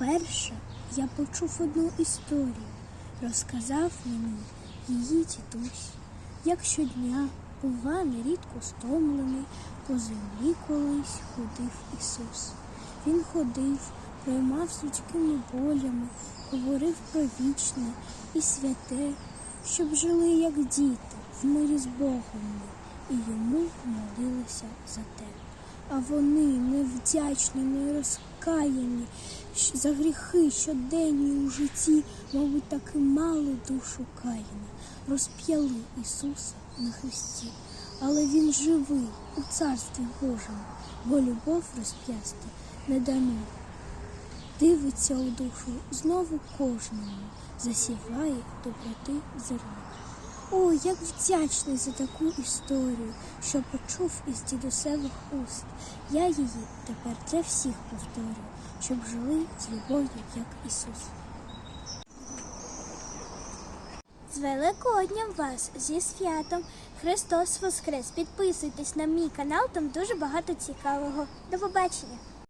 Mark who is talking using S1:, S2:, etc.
S1: Вперше я почув одну історію, розказав мені її дідусь, як щодня, бува, нерідко стомлений, по землі колись ходив Ісус. Він ходив, проймав людськими болями, говорив про вічне і святе, щоб жили, як діти, в мирі з Богом ми, і йому молилися за те. А вони невдячні, нерозкаяні щ- за гріхи щоденні у житті, мабуть, таки мали душу каяні, розп'яли Ісуса на хресті. Але Він живий у царстві Божому, бо любов розп'ясти не дано. Дивиться у душу знову кожному, засіває доброти зерно. О, як вдячний за таку історію, що почув із дідусевих уст. Я її тепер для всіх повторюю, щоб жили з любов'ю, як Ісус. З Великодням вас зі святом Христос Воскрес! Підписуйтесь на мій канал, там дуже багато цікавого. До побачення!